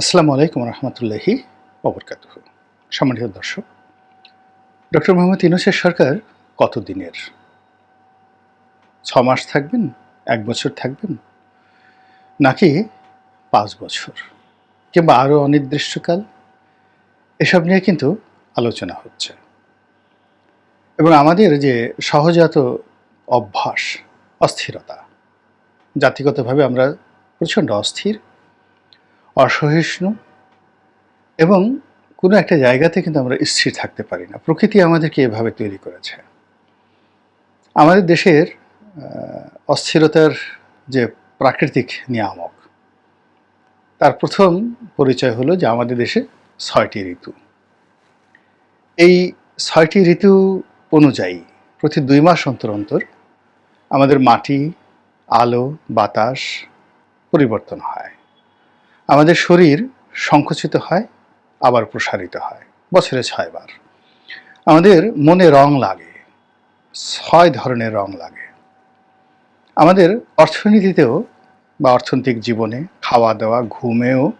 আসসালামু আলাইকুম রহমতুল্লাহি অবরকাত সম্মানিত দর্শক, ডক্টর মোহাম্মদ ইউনুসের সরকার কত দিনের ছ মাস থাকবেন, এক বছর থাকবেন, নাকি পাঁচ বছর, কিংবা আরও অনির্দিষ্টকাল? এসব নিয়ে কিন্তু আলোচনা হচ্ছে। এবং আমাদের যে সহজাত অভ্যাস, অস্থিরতা, জাতিগতভাবে আমরা প্রচণ্ড অস্থির অসহিষ্ণু এবং কোনো একটা জায়গাতে কিন্তু আমরা স্থির থাকতে পারি না। প্রকৃতি আমাদেরকে এভাবে তৈরি করেছে। আমাদের দেশের অস্থিরতার যে প্রাকৃতিক নিয়ামক, তার প্রথম পরিচয় হলো যে আমাদের দেশে ছয়টি ঋতু। এই ছয়টি ঋতু অনুযায়ী প্রতি দুই মাস অন্তর অন্তর আমাদের মাটি, আলো, বাতাস পরিবর্তন হয়। আমাদের শরীর সংকুচিত হয়, আবার প্রসারিত হয়, বছরে ছয়বার। আমাদের মনে রং লাগে, ছয় ধরনের রং লাগে। আমাদের অর্থনীতিতেও বা অর্থনৈতিক জীবনে খাওয়া দাওয়া, ঘুমেও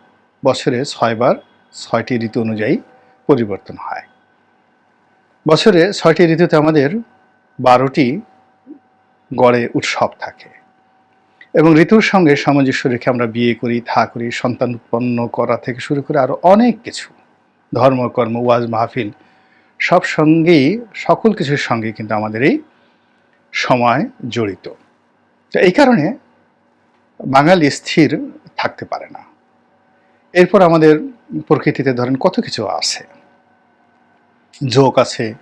বছরে ছয়বার ছয়টি ঋতু অনুযায়ী পরিবর্তন হয়। বছরে ছয়টি ঋতুতে আমাদের বারোটি গড়ে উৎসব থাকে। এবং ঋতুর সঙ্গে সামঞ্জস্য রেখে আমরা বিয়ে করি, থা করি, সন্তান উৎপন্ন করা থেকে শুরু করে আরও অনেক কিছু। ধর্মকর্ম ওয়াজ, মাহফিল, সব সঙ্গেই, সকল কিছুর সঙ্গে কিন্তু আমাদের এই সময় জড়িত। তো এই কারণে বাঙালি স্থির থাকতে পারে না। এরপর আমাদের প্রকৃতিতে ধরেন কত কিছু আছে। জোক আছে,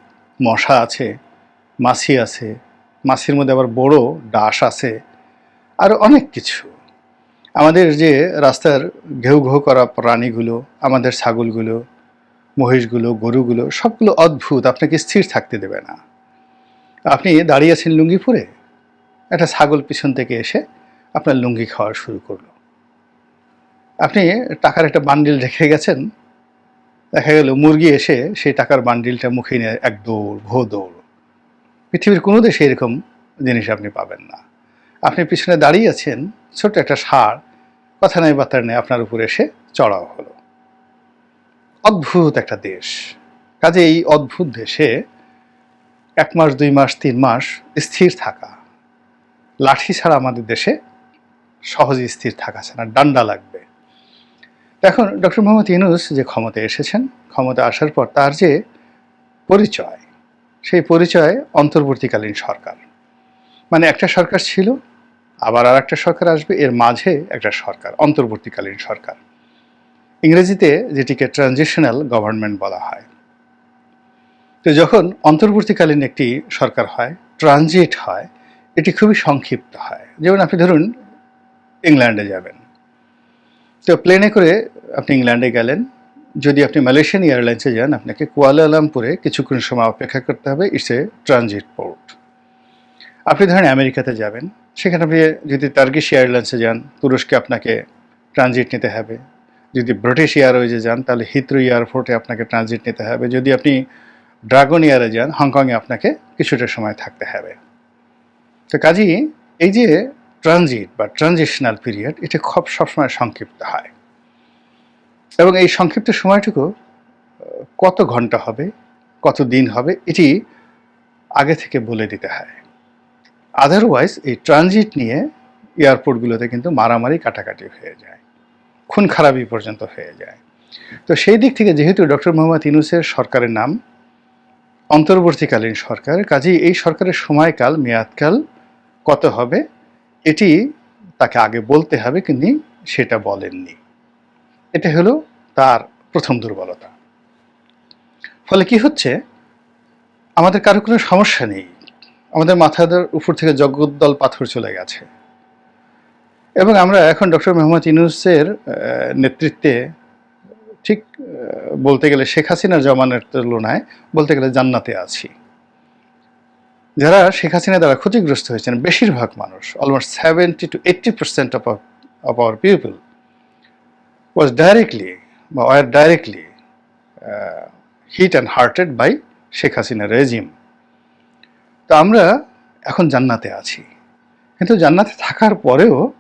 মশা আছে, মাছি আছে, মাছির মধ্যে আবার বড় ডাস আছে আরও অনেক কিছু। আমাদের যে রাস্তার ঘেউ ঘেউ করা প্রাণীগুলো, আমাদের ছাগলগুলো, মহিষগুলো, গরুগুলো, সবগুলো অদ্ভুত, আপনাকে স্থির থাকতে দেবে না। আপনি দাঁড়িয়ে আছেন লুঙ্গিপুরে, একটা ছাগল পিছন থেকে এসে আপনার লুঙ্গি খাওয়া শুরু করল। আপনি টাকার একটা বান্ডিল রেখে গেছেন, দেখা গেল মুরগি এসে সেই টাকার বান্ডিলটা মুখে নিয়ে এক দৌড়, ভো দৌড়। পৃথিবীর কোনো দেশে এরকম জিনিস আপনি পাবেন না। আপনি পিছনে দাঁড়িয়ে আছেন, ছোট্ট একটা ষাঁড়। কথা নাই, বার্তা নেই, আপনার উপরে এসে চড়াও হলো। অদ্ভুত একটা দেশ। কাজে এই অদ্ভুত দেশে এক মাস, দুই মাস, তিন মাস স্থির থাকা। লাঠি ছাড়া আমাদের দেশে সহজে স্থির থাকা ছাড়া ডান্ডা লাগবে। এখন ডক্টর মোহাম্মদ ইউনুস যে ক্ষমতায় এসেছেন ক্ষমতা আসার পর তার যে পরিচয়, সেই পরিচয় অন্তর্বর্তীকালীন সরকার। মানে একটা সরকার ছিল আবার আর একটা সরকার আসবে, এর মাঝে একটা সরকার, অন্তর্বর্তীকালীন সরকার। ইংরেজিতে যেটিকে ট্রানজিশনাল গভর্নমেন্ট বলা হয়। তো যখন অন্তর্বর্তীকালীন একটি সরকার হয় ট্রানজিট হয়, এটি খুবই সংক্ষিপ্ত হয়। যেমন আপনি ধরুন, ইংল্যান্ডে যাবেন। তো প্লেনে করে আপনি ইংল্যান্ডে গেলেন। যদি আপনি মালয়েশিয়ান এয়ারলাইন্সে যান, আপনাকে কুয়ালালামপুরে কিছুক্ষণ সময় অপেক্ষা করতে হবে, ইটস এ ট্রানজিট পোর্ট আপনি ধরেন আমেরিকাতে যাবেন, সেখানে আপনি যদি টার্কিশ এয়ারলাইন্সে যান, তুরস্কে আপনাকে ট্রানজিট নিতে হবে। যদি ব্রিটিশ এয়ারওয়েজে যান, তাহলে হিথ্রো এয়ারপোর্টে আপনাকে ট্রানজিট নিতে হবে। যদি আপনি ড্রাগন এয়ারে যান হংকংয়ে আপনাকে কিছুটা সময় থাকতে হবে। তো কাজেই এই যে ট্রানজিট বা ট্রানজিশনাল পিরিয়ড এটা খুব সবসময় সংক্ষিপ্ত হয়। এবং এই সংক্ষিপ্ত সময়টুকু কত ঘণ্টা হবে, কত দিন হবে, এটি আগে থেকে বলে দিতে হয়। আদারওয়াইজ এই ট্রানজিট নিয়ে এয়ারপোর্টগুলোতে কিন্তু মারামারি কাটাকাটি হয়ে যায়। খুন খারাপি পর্যন্ত হয়ে যায়। তো সেই দিক থেকে যেহেতু ডক্টর মোহাম্মদ ইউনুসের সরকারের নাম, অন্তর্বর্তীকালীন সরকার, কাজেই এই সরকারের সময়কাল, মেয়াদকাল কত হবে, এটি তাকে আগে বলতে হবে, কিন্তু সেটা বলেননি। এটা হলো তার প্রথম দুর্বলতা। ফলে কি হচ্ছে? আমাদের কারও কোনো সমস্যা নেই। আমাদের মাথাদের উপর থেকে জগদ্দল পাথর চলে গেছে। এবং আমরা এখন ডক্টর মোহাম্মদ ইউনুসের নেতৃত্বে ঠিক বলতে গেলে শেখ হাসিনার জমানের তুলনায় বলতে গেলে জান্নাতে আছি। যারা শেখ হাসিনা দ্বারা ক্ষতিগ্রস্ত হয়েছেন, বেশিরভাগ মানুষ almost seventy to eighty percent of of our people was directly বা were directly hit and hurted by Sheikh Hasina regime তো আমরা এখন জান্নাতে আছি। কিন্তু জান্নাতে থাকার পরেও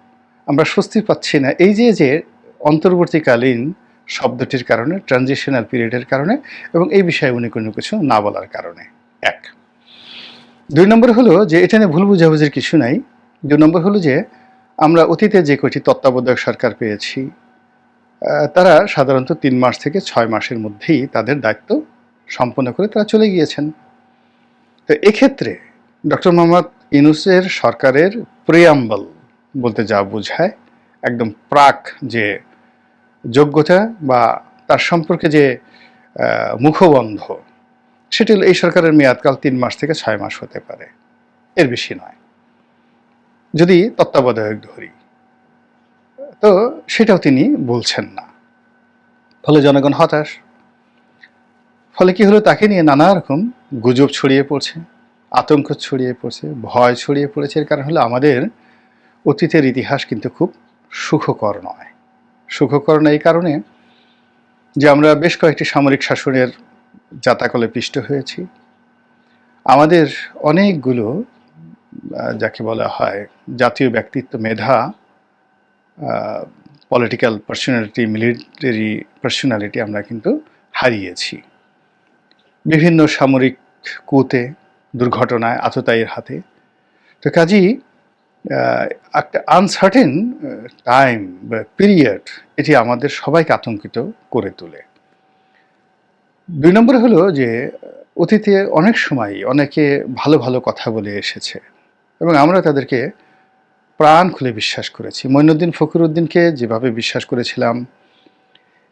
আমরা স্বস্তি পাচ্ছি না। এই যে যে অন্তর্বর্তীকালীন শব্দটির কারণে ট্রানজিশনাল পিরিয়ডের কারণে এবং এই বিষয়ে উনি কোনো কিছু না বলার কারণে। এক। দুই নম্বর হলো যে, এটা নিয়ে ভুল বুঝাবুঝির কিছু নাই। দুই নম্বর হলো যে, আমরা অতীতে যে কয়টি তত্ত্বাবধায়ক সরকার পেয়েছি তারা সাধারণত তিন মাস থেকে ছয় মাসের মধ্যেই তাদের দায়িত্ব সম্পন্ন করে তারা চলে গিয়েছেন। তো এক্ষেত্রে ডক্টর মোহাম্মদ ইউনুসের সরকারের প্রিয়াম্বল বলতে যা বোঝায়, একদম প্রাক যে যোগ্যতা বা তার সম্পর্কে যে মুখবন্ধ, সেটি হলো এই সরকারের মেয়াদকাল তিন মাস থেকে ছয় মাস হতে পারে। এর বেশি নয়। যদি তত্ত্বাবধায়ক ধরি, তো সেটাও তিনি বলছেন না। ফলে জনগণ হতাশ। ফলে কি হলো? তাকে নিয়ে নানা রকম গুজব ছড়িয়ে পড়ছে, আতঙ্ক ছড়িয়ে পড়ছে, ভয় ছড়িয়ে পড়েছে। এর কারণ হলো আমাদের অতীতের ইতিহাস কিন্তু খুব সুখকর নয়। সুখকর না এই কারণে যে আমরা বেশ কয়েকটি সামরিক শাসনের জাতাকলে পিষ্ট হয়েছি। আমাদের অনেকগুলো যাকে বলা হয় জাতীয় ব্যক্তিত্ব, মেধা পলিটিক্যাল পার্সোনালিটি মিলিটারি পার্সোনালিটি আমরা কিন্তু হারিয়েছি। বিভিন্ন সামরিক কুতে দুর্ঘটনায় আততায়ীর হাতে। তো কাজেই একটা আনসার্টেন টাইম বা পিরিয়ড এটি আমাদের সবাইকে আতঙ্কিত করে তোলে। দুই নম্বরে হলো যে, অতীতে অনেক সময় অনেকে ভালো ভালো কথা বলে এসেছে এবং আমরা তাদেরকে প্রাণ খুলে বিশ্বাস করেছি। মঈনুদ্দিন ফখরুদ্দিনকে যেভাবে বিশ্বাস করেছিলাম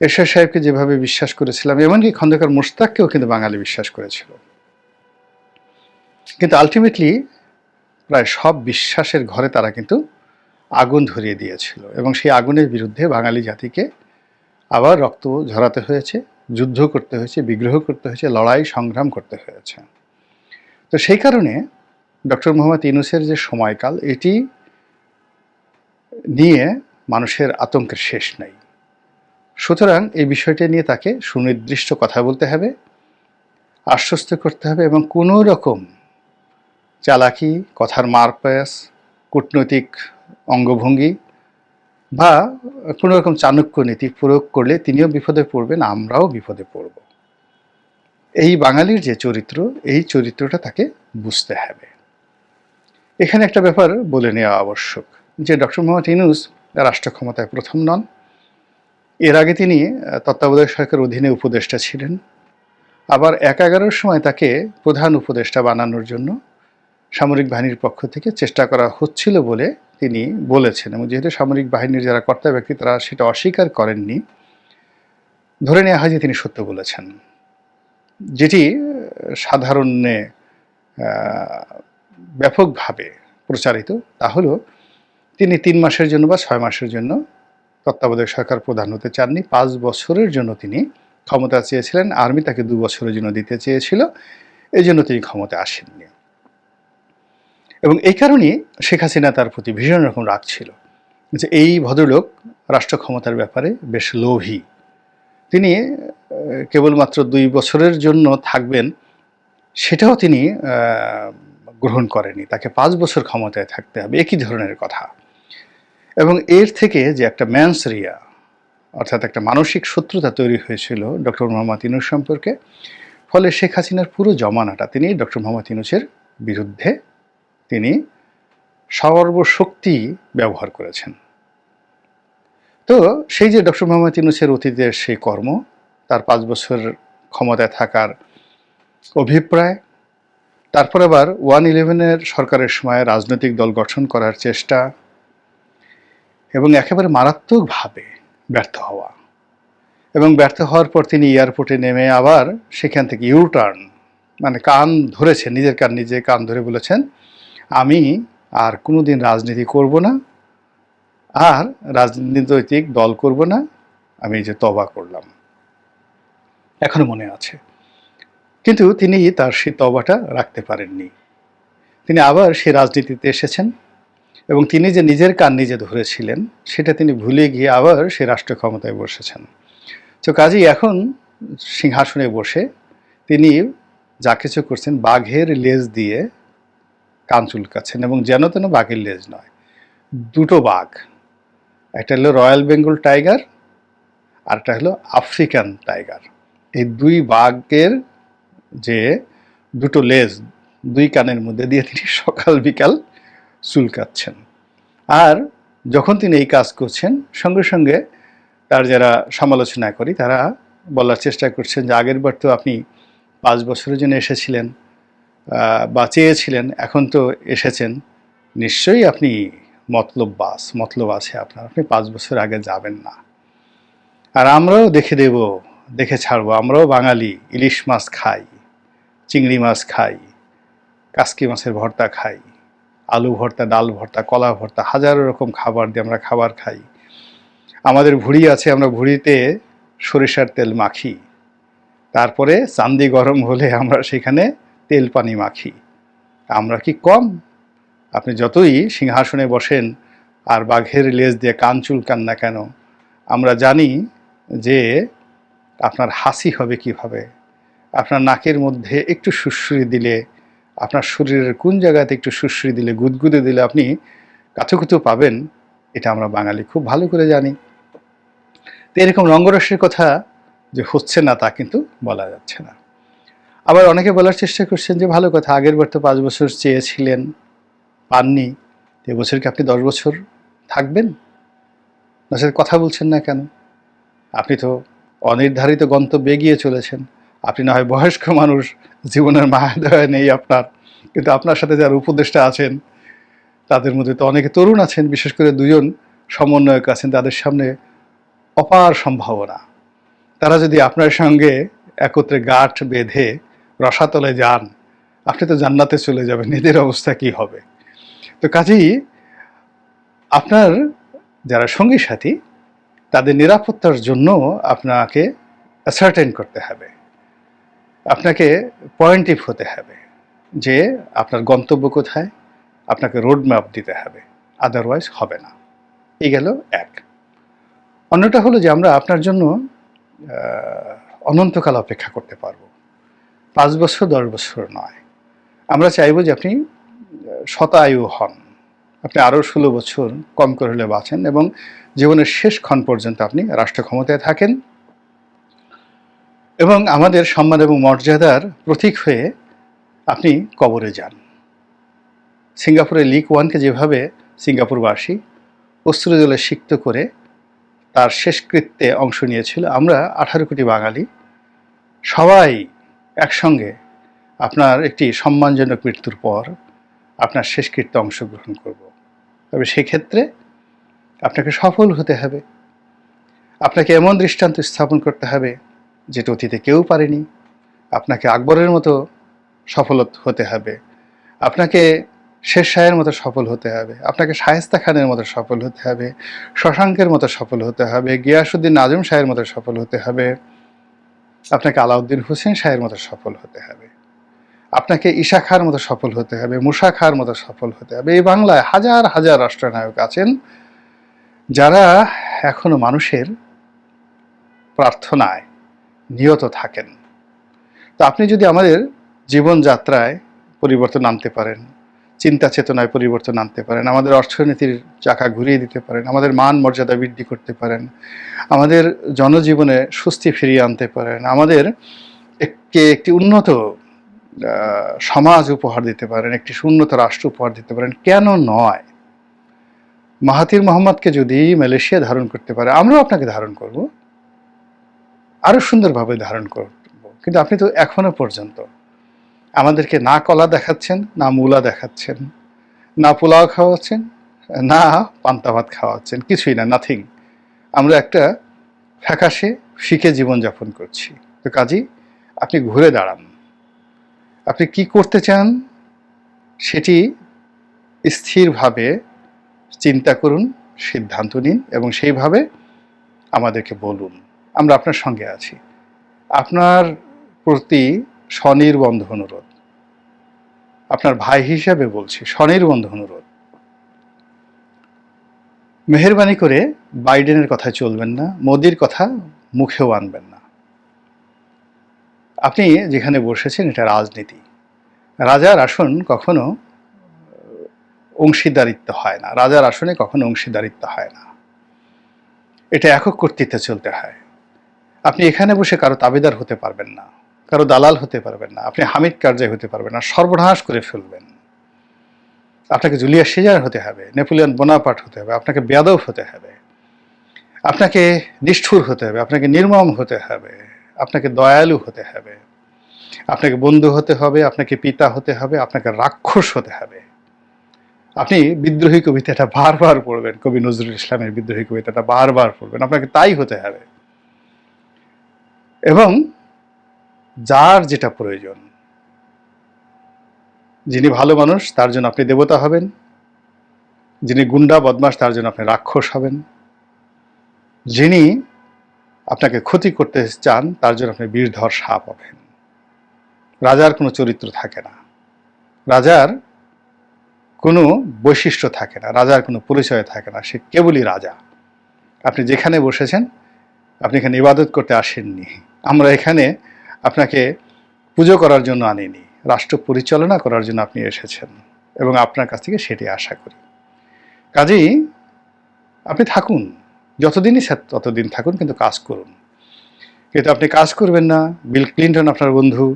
এরশাদ সাহেবকে যেভাবে বিশ্বাস করেছিলাম, এমনকি খন্দকার মুশতাককেও কিন্তু বাঙালি বিশ্বাস করেছিল। কিন্তু আলটিমেটলি প্রায় সব বিশ্বাসের ঘরে তারা কিন্তু আগুন ধরিয়ে দিয়েছিল এবং সেই আগুনের বিরুদ্ধে বাঙালি জাতিকে আবার রক্ত ঝরাতে হয়েছে, যুদ্ধ করতে হয়েছে, বিগ্রহ করতে হয়েছে, লড়াই, সংগ্রাম করতে হয়েছে। তো সেই কারণে ডক্টর মোহাম্মদ ইনুসের যে সময়কাল, এটি নিয়ে মানুষের আতঙ্কের শেষ নেই। সুতরাং এই বিষয়টি নিয়ে তাকে সুনির্দিষ্ট কথা বলতে হবে, আশ্বস্ত করতে হবে এবং কোনো রকম চালাকি, কথার মারপ্যাস কূটনৈতিক অঙ্গভঙ্গি বা কোনো রকম চাণক্য নীতি প্রয়োগ করলে তিনিও বিপদে পড়বেন, আমরাও বিপদে পড়ব। এই বাঙালির যে চরিত্র, এই চরিত্রটা তাকে বুঝতে হবে। এখানে একটা ব্যাপার বলে নেওয়া আবশ্যক যে ডক্টর মোহাম্মদ ইনুস রাষ্ট্র ক্ষমতায় প্রথম নন। এর আগে তিনি তত্ত্বাবধায়ক সরকারের অধীনে উপদেষ্টা ছিলেন। আবার এক এগারোর সময় তাকে প্রধান উপদেষ্টা বানানোর জন্য সামরিক বাহিনীর পক্ষ থেকে চেষ্টা করা হচ্ছিল বলে তিনি বলেছেন। এবং যেহেতু সামরিক বাহিনীর যারা কর্তা ব্যক্তি, তারা সেটা অস্বীকার করেননি। ধরে নেওয়া হয় যে তিনি সত্য বলেছেন। যেটি সাধারণে ব্যাপকভাবে প্রচারিত, তা হলো তিনি তিন মাসের জন্য বা ছয় মাসের জন্য তত্ত্বাবধায়ক সরকার প্রধান হতে চাননি। পাঁচ বছরের জন্য তিনি ক্ষমতা চেয়েছিলেন। আর্মি তাকে দু বছরের জন্য দিতে চেয়েছিল। এই জন্য তিনি ক্ষমতা আসেননি। এবং এই কারণেই শেখ হাসিনা তার প্রতি ভীষণ রকম রাগ ছিল যে এই ভদ্রলোক রাষ্ট্র ক্ষমতার ব্যাপারে বেশ লোভী। তিনি কেবলমাত্র দুই বছরের জন্য থাকবেন, সেটাও তিনি গ্রহণ করেনি তাকে পাঁচ বছর ক্ষমতায় থাকতে হবে। একই ধরনের কথা। এবং এর থেকে যে একটা ম্যানসরিয়া, অর্থাৎ একটা মানসিক শত্রুতা তৈরি হয়েছিল ডক্টর মোহাম্মদ ইনুস সম্পর্কে, ফলে শেখ হাসিনার পুরো জমানাটা তিনি, ডক্টর মোহাম্মদ ইনুসের বিরুদ্ধে তিনি সর্বশক্তি ব্যবহার করেছেন। তো সেই যে ডক্টর মোহাম্মদ ইনুসের অতীতের সেই কর্ম, তার পাঁচ বছর ক্ষমতায় থাকার অভিপ্রায়, তারপর আবার ওয়ান ইলেভেনের সরকারের সময় রাজনৈতিক দল গঠন করার চেষ্টা এবং একেবারে মারাত্মকভাবে ব্যর্থ হওয়া। এবং ব্যর্থ হওয়ার পর তিনি এয়ারপোর্টে নেমে আবার সেখান থেকে ইউ টার্ন মানে কান ধরেছেন, নিজের কান নিজে কান ধরে বলেছেন, আমি আর কোনো দিন রাজনীতি করব না, আর রাজনৈতিক দল করব না, আমি এই যে তবা করলাম। এখনও মনে আছে। কিন্তু তিনি তার সেই তবাটা রাখতে পারেননি। তিনি আবার সেই রাজনীতিতে এসেছেন। এবং তিনি যে নিজের কান নিজে ধরেছিলেন, সেটা তিনি ভুলে গিয়ে আবার সে রাষ্ট্র ক্ষমতায় বসেছেন। তো কাজেই এখন সিংহাসনে বসে তিনি যা কিছু করছেন, বাঘের লেজ দিয়ে কান চুলকাচ্ছেন এবং যেন তেন বাঘের লেজ নয়, দুটো বাঘ। একটা হলো রয়্যাল বেঙ্গল টাইগার আরটা হলো আফ্রিকান টাইগার। এই দুই বাঘের যে দুটো লেজ দুই কানের মধ্যে দিয়ে তিনি সকাল বিকাল চুলকাচ্ছেন। আর যখন তিনি এই কাজ করছেন, সঙ্গে সঙ্গে তার যারা সমালোচনা করি, তারা বলার চেষ্টা করছেন যে, আগের বার তো আপনি পাঁচ বছরের জন্য এসেছিলেন বা চেয়েছিলেন, এখন তো এসেছেন। নিশ্চয়ই আপনি মতলব বাস, মতলব আছে আপনার। আপনি পাঁচ বছর আগে যাবেন না। আর আমরাও দেখে দেব, দেখে ছাড়বো। আমরাও বাঙালি, ইলিশ মাছ খাই, চিংড়ি মাছ খাই, কাসকি মাছের ভর্তা খাই। আলু ভর্তা, ডাল ভর্তা, কলা ভর্তা, হাজারো রকম খাবার দিয়ে আমরা খাবার খাই। আমাদের ভুঁড়ি আছে, আমরা ভুঁড়িতে সরিষার তেল মাখি। তারপরে চান্দি গরম হলে আমরা সেখানে তেল পানি মাখি। আমরা কি কম? আপনি যতই সিংহাসনে বসেন আর বাঘের লেজ দিয়ে কান চুলকান না কেন, আমরা জানি যে আপনার হাসি হবে কীভাবে। আপনার নাকের মধ্যে একটু সুশ্রী দিলে আপনার শরীরের কোন জায়গাতে একটু সুশ্রী দিলে, গুদগুদে দিলে আপনি কাতুকুতু পাবেন, এটা আমরা বাঙালি খুব ভালো করে জানি। তো এরকম রঙ্গরসের কথা যে হচ্ছে না তা কিন্তু বলা যাচ্ছে না। আবার অনেকে বলার চেষ্টা করছেন যে ভালো কথা, আগের বার তো পাঁচ বছর চেয়েছিলেন, পাননি, তো এবছর কি আপনি দশ বছর থাকবেন? না সাথে কথা বলছেন না কেন? আপনি তো অনির্ধারিত গন্তব্যে গিয়ে চলেছেন। আপনি না হয় বয়স্ক মানুষ জীবনের মায়া নেই আপনার। কিন্তু আপনার সাথে যারা উপদেষ্টা আছেন, তাদের মধ্যে তো অনেকে তরুণ আছেন, বিশেষ করে দুজন সমন্বয়ক আছেন, তাদের সামনে অপার সম্ভাবনা। তারা যদি আপনার সঙ্গে একত্রে গাঁট বেঁধে রসাতলে যান, আপনি তো জান্নাতে চলে যাবেন নিজের অবস্থা কি হবে? তো কাজেই আপনার যারা সঙ্গী সাথী, তাদের নিরাপত্তার জন্য আপনাকে অ্যাসার্টেন করতে হবে। আপনাকে পয়েন্টিভ হতে হবে যে আপনার গন্তব্য কোথায়, আপনাকে রোড ম্যাপ দিতে হবে আদারওয়াইজ হবে না। এই গেল এক। অন্যটা হলো যে আমরা আপনার জন্য অনন্তকাল অপেক্ষা করতে পারব। পাঁচ বছর, দশ বছর নয়। আমরা চাইব যে আপনি শতায়ু হন। আপনি আরও ষোলো বছর কম করে হলে বাঁচেন এবং জীবনের শেষ ক্ষণ পর্যন্ত আপনি রাষ্ট্র ক্ষমতায় থাকেন। এবং আমাদের সম্মান এবং মর্যাদার প্রতীক হয়ে আপনি কবরে যান। সিঙ্গাপুরের লিক ওয়ানকে যেভাবে সিঙ্গাপুরবাসী অস্ত্রজলে সিক্ত করে তার শেষকৃত্যে অংশ নিয়েছিল, আমরা আঠারো কোটি বাঙালি সবাই একসঙ্গে আপনার একটি সম্মানজনক মৃত্যুর পর আপনার শেষকৃত্যে অংশগ্রহণ করব। তবে সেক্ষেত্রে আপনাকে সফল হতে হবে। আপনাকে এমন দৃষ্টান্ত স্থাপন করতে হবে যেটা অতীতে কেউ পারেনি। আপনাকে আকবরের মতো সফল হতে হবে। আপনাকে শেষ শাহের মতো সফল হতে হবে। আপনাকে শায়েস্তা খানের মতো সফল হতে হবে। শশাঙ্কের মতো সফল হতে হবে। গিয়াসুদ্দিন আজম শাহের মতো সফল হতে হবে। আপনাকে আলাউদ্দিন হোসেন শাহের মতো সফল হতে হবে। আপনাকে ঈশা খার মতো সফল হতে হবে। মুসা খার মতো সফল হতে হবে। এই বাংলায় হাজার হাজার রাষ্ট্রনায়ক আছেন যারা এখনও মানুষের প্রার্থনায় নিয়ত থাকেন। তো আপনি যদি আমাদের জীবনযাত্রায় পরিবর্তন আনতে পারেন, চিন্তা চেতনায় পরিবর্তন আনতে পারেন, আমাদের অর্থনীতির চাকা ঘুরিয়ে দিতে পারেন, আমাদের মান মর্যাদা বৃদ্ধি করতে পারেন, আমাদের জনজীবনে স্বস্তি ফিরিয়ে আনতে পারেন, আমাদের একটি একটি উন্নত সমাজ উপহার দিতে পারেন, একটি উন্নত রাষ্ট্র উপহার দিতে পারেন, কেন নয়? মাহাতির মোহাম্মদকে যদি মালয়েশিয়া ধারণ করতে পারে, আমরাও আপনাকে ধারণ করব। আরও সুন্দরভাবে ধারণ করব। কিন্তু আপনি তো এখনও পর্যন্ত আমাদেরকে না কলা দেখাচ্ছেন, না মূলা দেখাচ্ছেন, না পোলাও খাওয়াচ্ছেন, না পান্তা ভাত খাওয়াচ্ছেন, কিছুই না নাথিং আমরা একটা ফ্যাকাশে শিখে জীবনযাপন করছি। তো কাজী, আপনি ঘুরে দাঁড়ান। আপনি কি করতে চান সেটি স্থিরভাবে চিন্তা করুন, সিদ্ধান্ত নিন এবং সেইভাবে আমাদেরকে বলুন। আমরা আপনার সঙ্গে আছি। আপনার প্রতি স্বনির্বন্ধ অনুরোধ। আপনার ভাই হিসাবে বলছি, স্বনির্বন্ধ অনুরোধ। মেহরবানি করে বাইডেনের কথা চলবেন না, মোদির কথা মুখেও আনবেন না। আপনি যেখানে বসেছেন, এটা রাজনীতি। রাজার আসন কখনো অংশীদারিত্ব হয় না। রাজার আসনে কখনো অংশীদারিত্ব হয় না। এটা একক কর্তৃত্বে চলতে হয়। আপনি এখানে বসে কারও তাবেদার হতে পারবেন না, কারও দালাল হতে পারবেন না, আপনি হামিদ কার্যায় হতে পারবেন না, সর্বনাশ করে ফেলবেন। আপনাকে জুলিয়া সিজার হতে হবে, নেপোলিয়ন বোনাপাট হতে হবে, আপনাকে বেয়াদব হতে হবে, আপনাকে নিষ্ঠুর হতে হবে, আপনাকে নির্মম হতে হবে, আপনাকে দয়ালু হতে হবে, আপনাকে বন্ধু হতে হবে, আপনাকে পিতা হতে হবে, আপনাকে রাক্ষস হতে হবে। আপনি বিদ্রোহী কবিতাটা বারবার পড়বেন, কবি নজরুল ইসলামের বিদ্রোহী কবিতাটা বারবার পড়বেন, আপনাকে তাই হতে হবে। এবং যার যেটা প্রয়োজন, যিনি ভালো মানুষ, তার জন্য আপনি দেবতা হবেন। যিনি গুন্ডা বদমাস তার জন্য আপনি রাক্ষস হবেন। যিনি আপনাকে ক্ষতি করতে চান, তার জন্য আপনি বীরধর সাপ হবেন। রাজার কোনো চরিত্র থাকে না। রাজার কোনো বৈশিষ্ট্য থাকে না। রাজার কোনো পরিচয় থাকে না। সে কেবলই রাজা। আপনি যেখানে বসেছেন আপনি এখানে ইবাদত করতে আসেননি। আমরা এখানে আপনাকে পুজো করার জন্য আনিনি, রাষ্ট্র পরিচালনা করার জন্য আপনি এসেছেন এবং আপনার কাছ থেকে সেটি আশা করি। কাজেই আপনি থাকুন, যতদিনই ততদিন থাকুন, কিন্তু কাজ করুন। কিন্তু আপনি কাজ করবেন না, বিল ক্লিন্টন আপনার বন্ধু,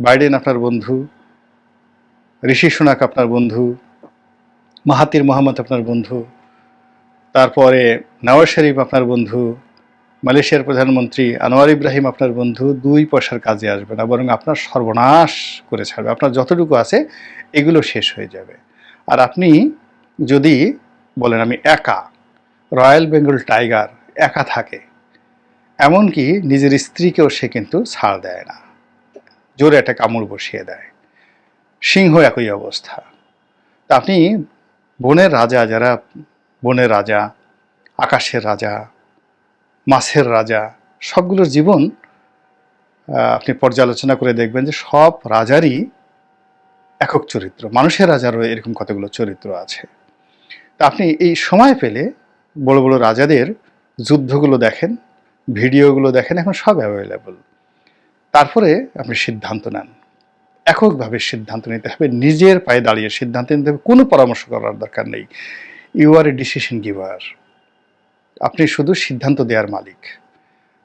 বাইডেন আপনার বন্ধু, ঋষি সোনাক আপনার বন্ধু মাহাতির মোহাম্মদ আপনার বন্ধু, তারপরে নওয়াজ শরীফ আপনার বন্ধু মালয়েশিয়ার প্রধানমন্ত্রী আনোয়ার ইব্রাহিম আপনার বন্ধু দুই পয়সার কাজে আসবে না, বরং আপনার সর্বনাশ করে ছাড়বে। আপনার যতটুকু আছে, এগুলো শেষ হয়ে যাবে। আর আপনি যদি বলেন, আমি একা, রয়্যাল বেঙ্গল টাইগার, একা থাকে, এমনকি নিজের স্ত্রীকেও সে কিন্তু ছাড় দেয় না। জোরে একটা কামড় বসিয়ে দেয়। সিংহ একই অবস্থা। তা আপনি বনের রাজা, যারা বনের রাজা, আকাশের রাজা মাছের রাজা। সবগুলোর জীবন আপনি পর্যালোচনা করে দেখবেন যে সব রাজারই একক চরিত্র। মানুষের রাজারও এরকম কতগুলো চরিত্র আছে। তা আপনি এই সময় পেলে বড় বড় রাজাদের যুদ্ধগুলো দেখেন, ভিডিওগুলো দেখেন, এখন সব অ্যাভেলেবল তারপরে আপনি সিদ্ধান্ত নেন। এককভাবে সিদ্ধান্ত নিতে হবে, নিজের পায়ে দাঁড়িয়ে সিদ্ধান্ত নিতে হবে, কোনো পরামর্শ করার দরকার নেই। You are a decision giver আপনি শুধু সিদ্ধান্ত দেওয়ার মালিক।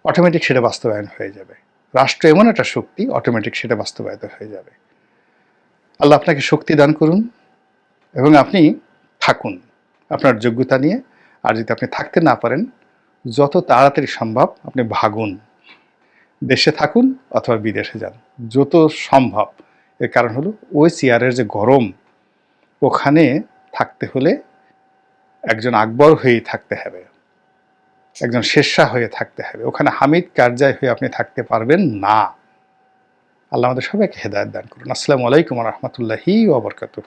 অটোমেটিক সেটা বাস্তবায়ন হয়ে যাবে। রাষ্ট্র এমন একটা শক্তি অটোমেটিক সেটা বাস্তবায়িত হয়ে যাবে। আল্লাহ আপনাকে শক্তি দান করুন এবং আপনি থাকুন আপনার যোগ্যতা নিয়ে। আর যদি আপনি থাকতে না পারেন, যত তাড়াতাড়ি সম্ভব আপনি ভাগুন। দেশে থাকুন অথবা বিদেশে যান, যত সম্ভব। এর কারণ হলো ওই চেয়ারের যে গরম, ওখানে থাকতে হলে একজন আকবর হয়েই থাকতে হবে। একজন শেষা হয়ে থাকতে হবে। ওখানে হামিদ কারজাই হয়ে আপনি থাকতে পারবেন না। আল্লাহ আমাদের সবাইকে হেদায়ত দান করুন। আসসালামু আলাইকুম রহমতুল্লাহি ওবরকাতুহ